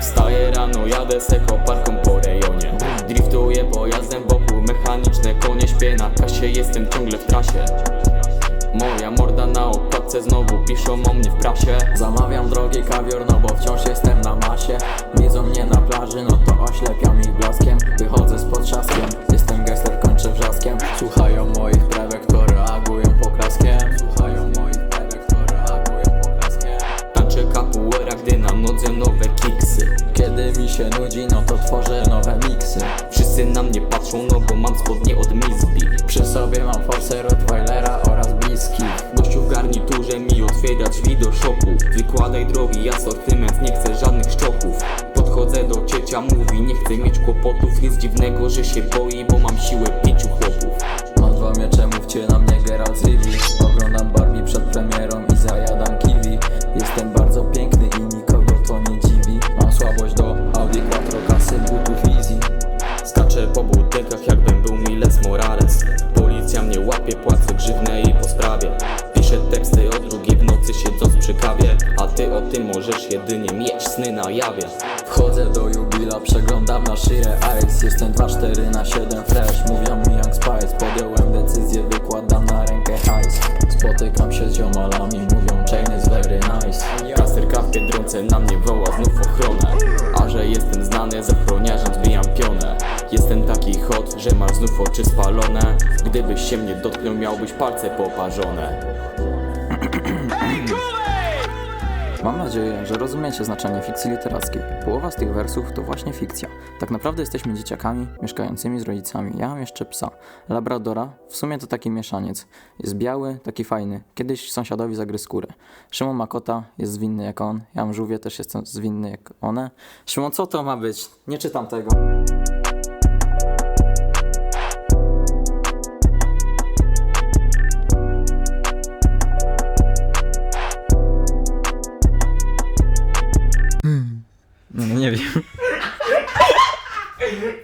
Wstaję rano, jadę seko parką po rejonie. Driftuję pojazdem wokół, mechaniczne konie Śpię na kasie, jestem ciągle w trasie. Moja morda na okładce, znowu piszą o mnie w prasie. Zamawiam drogi kawior, no bo wciąż jestem na masie. Widzą mnie na plaży, no to oślepiam nodze nowe kiksy. Kiedy mi się nudzi, no to tworzę nowe miksy. Wszyscy na mnie patrzą, no bo mam spodnie od Mizbi. Przy sobie mam forsę Rottweilera oraz bliskich Gościu w garniturze mi otwiera drzwi do szopu. Wykładaj drogi asortyment, nie chcę żadnych szczochów Podchodzę do ciecia, mówi nie chcę mieć kłopotów. Nic dziwnego, że się boi, bo mam siłę pięciu chłopów. Mam dwa miecze, mówcie na mnie Geralt z Budynkach jakbym był Miles Morales. Policja mnie łapie, płacę grzywnę i po sprawie. Piszę teksty o drugiej w nocy siedząc przy kawie. A ty o tym możesz jedynie mieć sny na jawie. Wchodzę do Jubila, przeglądam na szyję Ice Jestem 2-4 na 7 fresh, mówią mi Young Spice. Podjąłem decyzję, wykładam na rękę hajs. Spotykam się z ziomalami, mówią chain is very nice. Kasterka w Biedronce na mnie woła znów ochronę. A że jestem znany z ochroniarzem zbijam pionę Jestem taki hot, że masz znów oczy spalone Gdybyś się mnie dotknął miałbyś palce poparzone Mam nadzieję, że rozumiecie znaczenie fikcji literackiej. Połowa z tych wersów to właśnie fikcja. Tak naprawdę jesteśmy dzieciakami mieszkającymi z rodzicami. Ja mam jeszcze psa, Labradora. W sumie to taki mieszaniec. Jest biały, taki fajny. Kiedyś sąsiadowi zagryzł skórę. Szymon ma kota, jest zwinny jak on. Ja mam żółwie, też jestem zwinny jak one. Szymon, co to ma być? Nie czytam tego. nie wiem.